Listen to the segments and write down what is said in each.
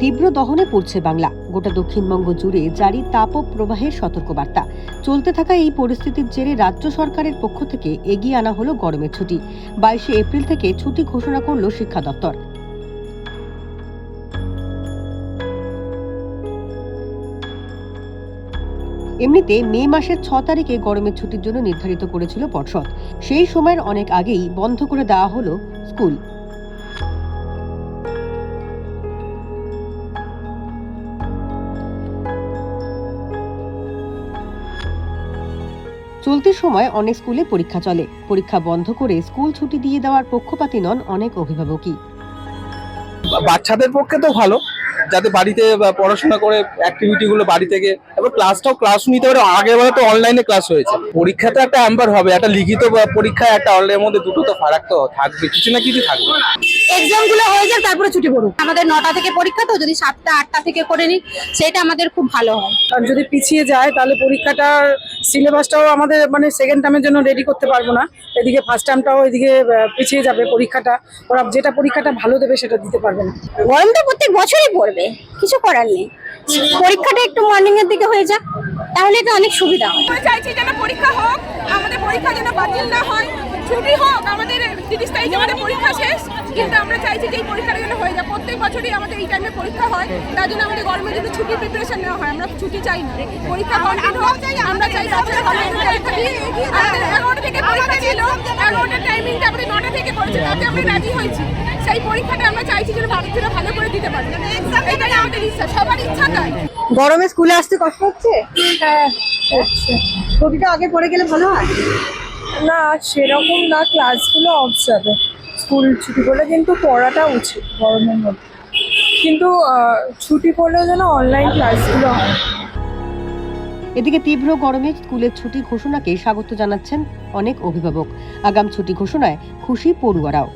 তীব্র দহনে পড়ছে বাংলা। গোটা দক্ষিণবঙ্গ জুড়ে জারি তাপ প্রবাহের সতর্কবার্তা। চলতে থাকা এই পরিস্থিতির জেরে রাজ্য সরকারের পক্ষ থেকে এগিয়ে আনা হলো গরমের ছুটি। বাইশে এপ্রিল থেকে ছুটি ঘোষণা করল শিক্ষা দপ্তর। এমনিতে মে মাসের ছ তারিখে গরমের ছুটির জন্য নির্ধারিত করেছিল পর্ষদ। সেই সময়ের অনেক আগেই বন্ধ করে দেওয়া হলো স্কুল। চলতি সময় অনেক স্কুলে পরীক্ষা চলে। পরীক্ষা বন্ধ করে স্কুল ছুটি দিয়ে দেওয়ার পক্ষপাতী নন অনেক অভিভাবকই। বাচ্চাদের পক্ষে তো ভালো। যাতে বাড়িতে পড়াশোনা করে অ্যাক্টিভিটি গুলো বাড়ি থেকে। এবার ক্লাসটাও ক্লাস নিতে পারে আগে বলে তো অনলাইনে ক্লাস হয়েছে। পরীক্ষাতে একটা অ্যাম্বার হবে একটা লিখিত বা পরীক্ষা একটা অনলাইনের মধ্যে দুটো তো ফারাক তো থাকবে কিছু না কিছু থাকবে। এক্সামগুলো হয়ে যাক তারপরে ছুটি পড়ুক। আমাদের নটা থেকে পরীক্ষা তো যদি সাতটা আটটা থেকে করে নিই সেটা আমাদের খুব ভালো হয়। আর যদি পিছিয়ে যায় তাহলে পরীক্ষাটার সিলেবাসটাও আমাদের মানে সেকেন্ড টার্মের জন্য রেডি করতে পারব না। এদিকে ফার্স্ট টার্মটাও এদিকে পিছিয়ে যাবে পরীক্ষাটা। ওরা যেটা পরীক্ষাটা ভালো দেবে সেটা দিতে পারবে না। গরম তো প্রত্যেক বছরই পড়বে কিছু করার নেই। পরীক্ষাটা একটু মর্নিং এর দিকে হয়ে যাক তাহলে তো অনেক সুবিধা হয়। আমরা চাইছি যেন পরীক্ষা হোক আমাদের পরীক্ষা যেন বাতিল না হয়। ছুটি হোক আমাদের তিরিশ তারিখে আমাদের পরীক্ষা শেষ কিন্তু আমরা চাইছি যে এই পরীক্ষাটা যেন হয়ে যায় প্রত্যেক বছরই আমাদের এই টাইমে পরীক্ষা হয় তার জন্য আমাদের গরমের জন্য ছুটির প্রিপারেশন নেওয়া হয়। আমরা ছুটি চাই না। পরীক্ষা কন্টিনিউ হোক আমরা চাই। এগারোটা থেকে পরীক্ষা ছিল এগারোটার টাইমিংটা আমাদের নটা থেকে পড়েছে তাতে আমরা রাজি হয়েছি। সেই পরীক্ষাটা আমরা চাইছি যেন বাচ্চারা ভালো করে দিতে পারে। এটাই আমাদের ইচ্ছা সবার ইচ্ছা তাই। গরমে স্কুলে আসতে কষ্ট হচ্ছে? হ্যাঁ ছুটিটা আগে পড়ে গেলে ভালো হয়? না সেরকম না ক্লাসগুলো অফ যাবে স্কুল ছুটি করলে কিন্তু পড়াটা উচিত গরমের মধ্যে। কিন্তু ছুটি করলেও যেন অনলাইন ক্লাসগুলো হয়। এদিকে তীব্র গরমে স্কুলের ছুটি ঘোষণাকে স্বাগত জানাচ্ছেন অনেক অভিভাবক। আগাম ছুটি ঘোষণায় খুশি পড়ুয়ারাও।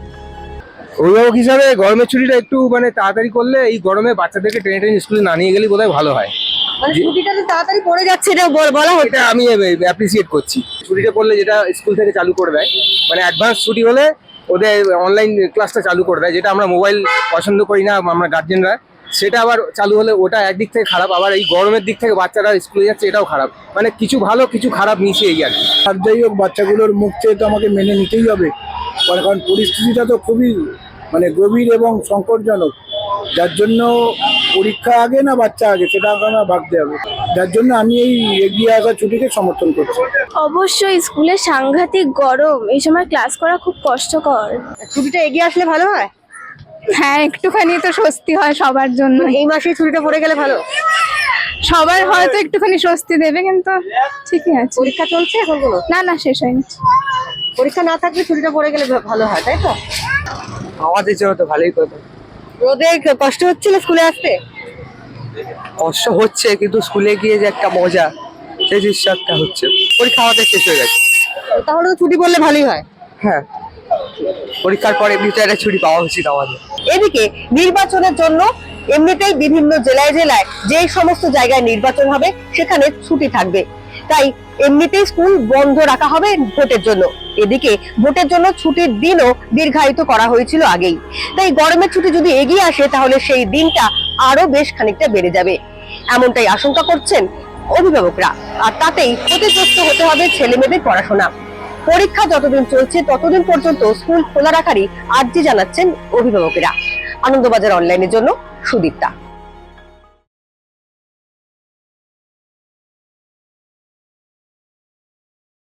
অভিভাবক হিসাবে গরমের ছুটিটা একটু মানে তাড়াতাড়ি করলে এই গরমে বাচ্চাদেরকে টেনে টেনে স্কুলে না নিয়ে গেলে বোধহয় ভালো হয়। মানে ছুটিটা তাড়াতাড়ি পড়ে যাচ্ছে এটা বল- হচ্ছে। আমি অ্যাপ্রিসিয়েট করছি। ছুটিটা করলে যেটা স্কুল থেকে চালু করে দেয় মানে অ্যাডভান্স ছুটি হলে ওদের অনলাইন ক্লাসটা চালু করে দেয় যেটা আমরা মোবাইল পছন্দ করি না আমরা গার্জেনরা সেটা আবার চালু হলে ওটা একদিক থেকে খারাপ আবার এই গরমের দিক থেকে বাচ্চারা স্কুলে যাচ্ছে এটাও খারাপ। মানে কিছু ভালো কিছু খারাপ মিশিয়ে এই আর কি। আর যাই হোক বাচ্চাগুলোর মুখ চেয়ে তো আমাকে মেনে নিতেই হবে। কারণ কারণ পরিস্থিতিটা তো খুবই মানে গভীর এবং সংকটজনক। যার জন্য পরীক্ষা আগে না বাচ্চা আগে সেটা আমার ভাবতে হবে। যার জন্য আমি এই এগিয়ে আসা ছুটিকে সমর্থন করছি। অবশ্যই স্কুলে সাংঘাতিক গরম এই সময় ক্লাস করা খুব কষ্টকর। ছুটিটা এগিয়ে আসলে ভালো হয়? হ্যাঁ একটুখানি তো স্বস্তি হয় সবার জন্য। এই মাসে ছুটিটা পড়ে গেলে ভালো? সবার হয়তো একটুখানি স্বস্তি দেবে কিন্তু ঠিকই আছে। পরীক্ষা চলছে এখন না না শেষ হয়নি। পরীক্ষা না থাকলে ছুটিটা পড়ে গেলে ভালো হয় তাই তো? আমাদের জন্য তো ভালোই কথা রোদে কষ্ট হচ্ছিল স্কুলে আসতে? কষ্ট হচ্ছে কিন্তু স্কুলে গিয়ে যে একটা মজা সেই জিনিসটা একটা হচ্ছে। পরীক্ষা আমাদের শেষ হয়ে গেছে। তাহলে তো ছুটি পড়লে ভালোই হয়। হ্যাঁ। পরীক্ষার পরে এমনিতে একটা ছুটি পাওয়া উচিত আমাদের। এদিকে নির্বাচনের জন্য এমনিতেই বিভিন্ন জেলায় জেলায় যে সমস্ত জায়গায় নির্বাচন হবে সেখানে ছুটি থাকবে। তাই এমনিতেই স্কুল বন্ধ রাখা হবে ভোটের জন্য। এদিকে ভোটের জন্য ছুটির দিনও দীর্ঘায়িত করা হয়েছিল আগেই। তাই গরমের ছুটি যদি এগিয়ে আসে, তাহলে সেই দিনটা আরও বেশ খানিকটা বেড়ে যাবে। এমনটাই আশঙ্কা করছেন অভিভাবকরা। আর তাতেই ক্ষতিগ্রস্ত হতে হবে ছেলে মেয়েদের পড়াশোনা। পরীক্ষা যতদিন চলছে, ততদিন পর্যন্ত স্কুল খোলা রাখারই আর্জি জানাচ্ছেন অভিভাবকেরা। আনন্দবাজার অনলাইনের জন্য সুদীপ্তা।